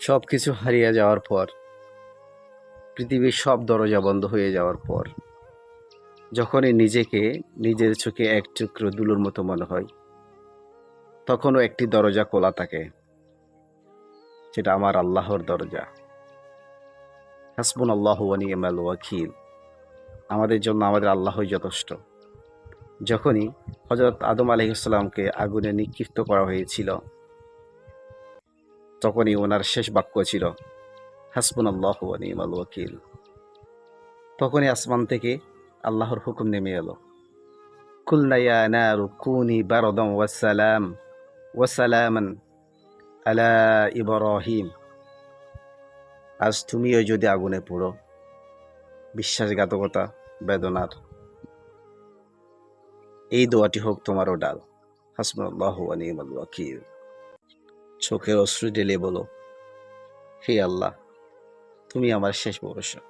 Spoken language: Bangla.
সব কিছু হারিয়ে যাওয়ার পর, পৃথিবীর সব দরজা বন্ধ হয়ে যাওয়ার পর, যখনই নিজেকে, নিজের চোখে এক টুকরো দুলোর মতো মনে হয়, তখনও একটি দরজা খোলা থাকে সেটা আমার আল্লাহর দরজা। হাসবুন আল্লাহ নিয়মাল ওয়াকিল। আমাদের জন্য আমাদের আল্লাহই যথেষ্ট। যখনই হজরত আদম আলহিসাল্লামকে আগুনে নিক্ষিপ্ত করা হয়েছিল তখনই ওনার শেষ বাক্য ছিল হাসবুন আল্লাহ নিয়মাল ওয়াকিল। তখনই আসমান থেকে আল্লাহর হুকুম নেমে এলো কুলনাইয়া নারু কুনি বারদম ওয়াসালাম ওয়াসালামান আলা ইব্রাহিম। আজ তুমিও যদি আগুনে পড়ো, বিশ্বাসঘাতকতা বেদনার। এই দোয়াটি হোক তোমারও ডাল হাসমুল্লাহ নিয়মাল ওয়াকিল। চোখের অশ্রু ঢেলে বলো হে আল্লাহ তুমি আমার শেষ ভরসা।